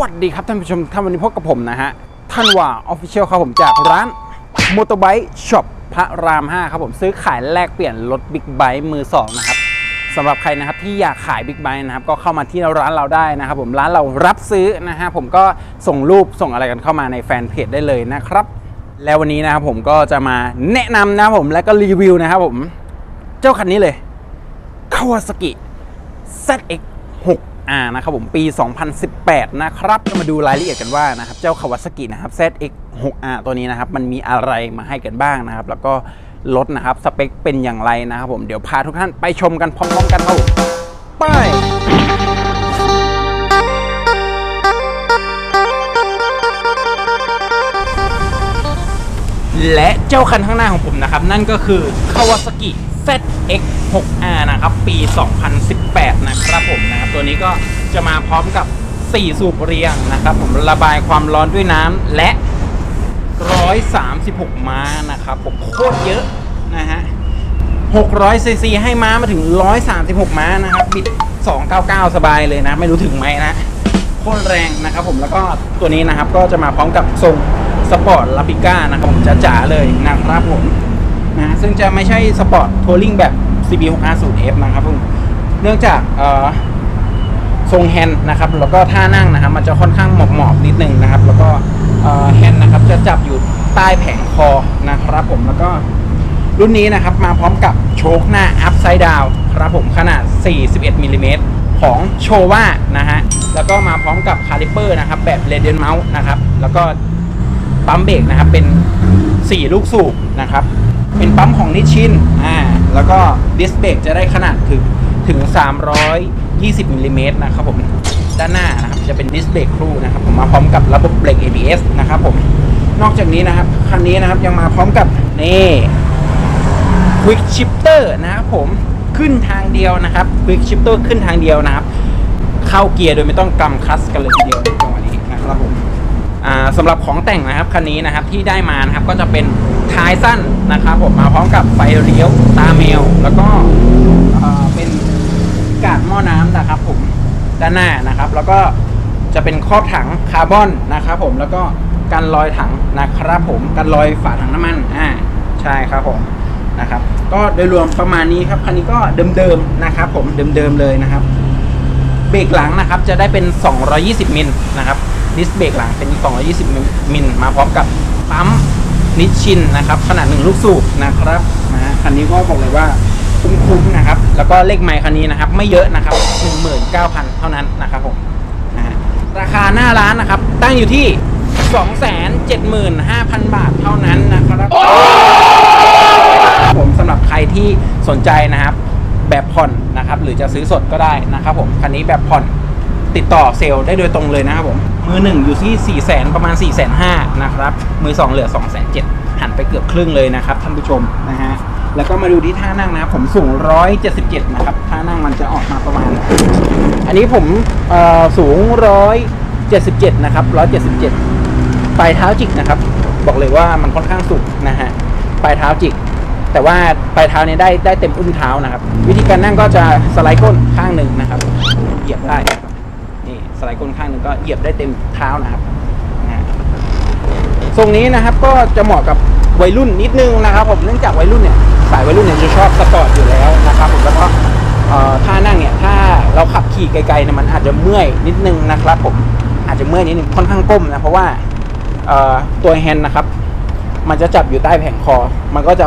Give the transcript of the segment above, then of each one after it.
วัสดีครับท่านผู้ชมท่านวันนี้พบกับผมนะฮะท่านว่าออฟฟิเชียลครับผมจากร้านมอเตอร์ไบค์ช็อปพระราม 5 ครับผมซื้อขายแลกเปลี่ยนรถบิ๊กไบค์มือ 2 นะครับสำหรับใครนะครับที่อยากขายบิ๊กไบค์นะครับก็เข้ามาที่ร้านเราได้นะครับผมร้านเรารับซื้อนะฮะผมก็ส่งรูปส่งอะไรกันเข้ามาในแฟนเพจได้เลยนะครับ แล้ววันนี้นะครับผมก็จะมาแนะนำนะครับผมและก็รีวิวนะครับผม เจ้าคันนี้เลย Kawasaki ZX R นะครับผมปี 2018 นะครับมาดูรายละเอียดกันว่านะครับเจ้า Kawasaki นะครับ ZX 6R ตัวนี้นะครับมันมีอะไรมาให้กันบ้างนะครับ แล้วก็รถนะครับสเปคเป็นอย่างไรนะครับผมเดี๋ยวพาทุกท่านไปชมกันพร้อมๆกันครับไป และเจ้าคันข้างหน้าของผมนะครับ นั่นก็คือ Kawasaki ZX 6R นะครับ ปี 2018 นะครับผมนะครับ ตัวนี้ก็จะมาพร้อมกับ 4 สูบเรียงนะครับผมระบายความร้อนด้วยน้ำและ 136 ม้านะครับผมโคตรเยอะนะฮะ600ซีซีให้ม้ามาถึง 136 ม้านะครับบิด 299 สบายเลยนะ ไม่รู้ถึงไหมนะโคตรแรงนะครับผมแล้วก็ตัวนี้นะครับก็จะมาพร้อมกับทรง สปอร์ตลาปิก้านะครับผมจ๋าๆเลยนะครับผมนะซึ่งจะไม่ใช่สปอร์ตทัวริงแบบ CB650F นะครับผมเนื่องจากเอ่อทรงแฮนด์นะครับแล้วก็ท่านั่งนะครับ มันจะค่อนข้างหมอบๆนิดนึงนะครับ แล้วก็เอ่อแฮนด์นะครับจะจับอยู่ใต้แผงคอนะครับผมแล้วก็รุ่นนี้นะครับมาพร้อมกับโชคหน้า Upside Down ครับผมขนาด 41มิลลิเมตรของโชว่านะฮะแล้วก็มาพร้อมกับคาลิเปอร์นะครับแบบ r a d i a n Mount นะครับแล้วก็ ปั๊มเบรกนะครับ เป็น 4 ลูกสูบนะครับ เป็นปั๊มของนิชินอ่าแล้วก็ดิสเบรกจะได้ขนาดถึงถึง 320มิลลิเมตรนะครับผมด้านหน้านะครับจะเป็นดิสเบรกครูนะครับผมมาพร้อมกับระบบเบรก ABS นะครับผมนอกจากนี้นะครับคันนี้นะครับยังมาพร้อมกับนี่ Quick Shifter นะครับผมขึ้นทางเดียวนะครับ Quick Shifter ขึ้นทางเดียวนะครับ เข้าเกียร์โดยไม่ต้องกำคลัสกันเลยทีเดียวนจังหวะนี้นะครับผม สำหรับของแต่งนะครับคันนี้นะครับที่ได้มานะครับก็จะเป็นท้ายสั้นนะครับผมมาพร้อมกับไฟเลี้ยวตาแมวแล้วก็เป็นกาดหม้อน้ำนะครับผมด้านหน้านะครับ แล้วก็จะเป็นครอบถังคาร์บอนนะครับผมแล้วก็กันรอยถังนะครับผมกันรอยฝาถังน้ำมันอ่าใช่ครับผมนะครับ ก็โดยรวมประมาณนี้ครับคันนี้ก็เดิมๆนะครับ ผมเดิมๆเลยนะครับ เบรกหลังนะครับจะได้เป็น 220 มิลนะครับ ดิสเบรกหลังเป็น 220 มิลมาพร้อมกับปั๊มนิชชินนะครับ ขนาดหนึ่งลูกสูบนะครับนะฮะคันนี้ก็บอกเลยว่าคุ้มๆนะครับ แล้วก็เลขไมค์คันนี้นะครับ ไม่เยอะนะครับ 19,000 เท่านั้นนะครับผมนะฮะราคาหน้าร้านนะครับ ตั้งอยู่ที่ 275,000 บาทเท่านั้นนะครับผมสำหรับใครที่สนใจนะครับ แบบผ่อนนะครับ หรือจะซื้อสดก็ได้นะครับผมคันนี้แบบผ่อน ติดต่อเซลล์ได้โดยตรงเลยนะครับผม มือหนึ่งอยู่ที่4ี่แสนประมาณ4ี่แสนห้านะครับ มือสองเหลือ2องแสนเจ็ดหันไปเกือบครึ่งเลยนะครับท่านผู้ชมนะฮะแล้วก็มาดูที่ท่านั่งนะครับผมสูง 177 นะครับ ท่านั่งมันจะออกมาประมาณ อันนี้ผมเอ่อสูง 177 นะครับ 177 ปลายเท้าจิกนะครับ บอกเลยว่ามันค่อนข้างสูงนะฮะ ปลายเท้าจิก แต่ว่าปลายเท้าเนี่ยได้ได้เต็มอุ้งเท้านะครับ วิธีการนั่งก็จะสไลด์ก้นข้างหนึ่งนะครับ เหยียบได้ สไลด์ก้นข้างหนึ่งก็เหยียบได้เต็มเท้านะครับนะฮะทรงนี้นะครับก็จะเหมาะกับวัยรุ่นนิดนึงนะครับผมเนื่องจากวัยรุ่นเนี่ยสายวัยรุ่นเนี่ยจะชอบสปอร์ตอยู่แล้วนะครับผมแล้วก็เอ่อท่านั่งเนี่ยถ้าเราขับขี่ไกลๆเนี่ยมันอาจจะเมื่อยนิดนึงนะครับผมอาจจะเมื่อยนิดนึงค่อนข้างก้มนะเพราะว่าเอ่อตัวแฮนด์นะครับ มันจะจับอยู่ใต้แผงคอ มันก็จะ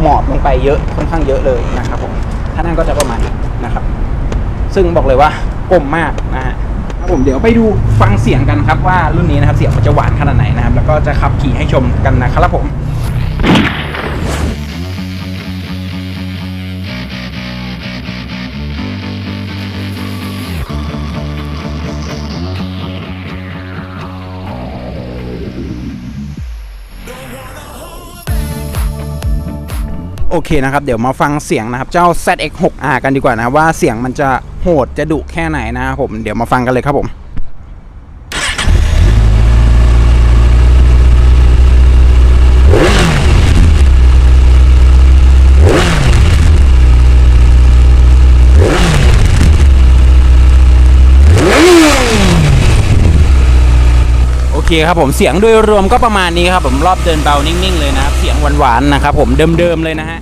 หมอบลงไปเยอะค่อนข้างเยอะเลยนะครับผมถ้านั่งก็จะประมาณนี้นะครับ ซึ่งบอกเลยว่ากลมมากนะฮะ ครับผมเดี๋ยวไปดูฟังเสียงกันครับว่ารุ่นนี้นะครับเสียงมันจะหวานขนาดไหนนะครับแล้วก็จะขับขี่ให้ชมกันนะครับผม โอเคนะครับ เดี๋ยวมาฟังเสียงนะครับ เจ้า ZX6R กันดีกว่านะว่าเสียงมันจะโหดจะดุแค่ไหนนะครับผม เดี๋ยวมาฟังกันเลยครับผม เคครับผมเสียงโดยรวมก็ประมาณนี้ครับผมรอบเดินเบานิ่งๆเลยนะครับเสียงหวานๆนะครับผมเดิมๆเลยนะฮะ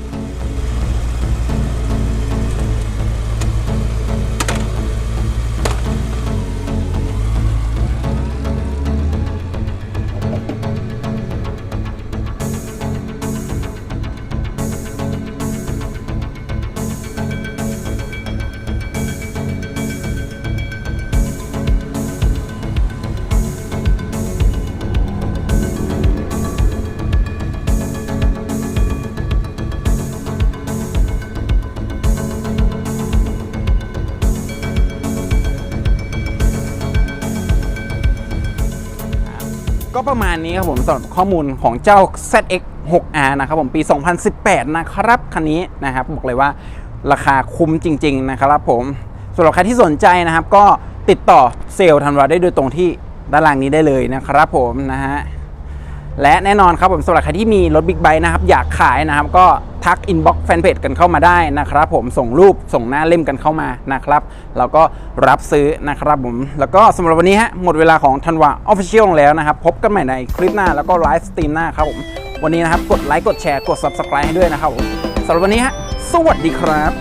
ก็ประมาณนี้ครับผมสำหรับข้อมูลของเจ้า ZX 6R นะครับผมปี 2018 นะครับคันนี้นะครับบอกเลยว่าราคาคุ้มจริง ๆ นะครับผมสำหรับใครที่สนใจนะครับ ก็ติดต่อเซลล์ทันวาได้โดยตรงที่ด้านล่างนี้ได้เลยนะครับผมนะฮะและแน่นอนครับผมสำหรับใครที่มีรถบิ๊กไบค์นะครับอยากขายนะครับก็ ทักอินบ็อกซ์แฟนเพจกันเข้ามาได้นะครับผมส่งรูปส่งหน้าเล่มกันเข้ามานะครับเราก็รับซื้อนะครับผมแล้วก็สำหรับวันนี้ฮะหมดเวลาของธันวาออฟฟิเชียลแล้วนะครับ พบกันใหม่ในคลิปหน้าแล้วก็ไลฟ์สตรีมหน้าครับผมวันนี้นะครับกดไลค์กดแชร์กด Subscribe ให้ด้วยนะครับผมสำหรับวันนี้ฮะสวัสดีครับ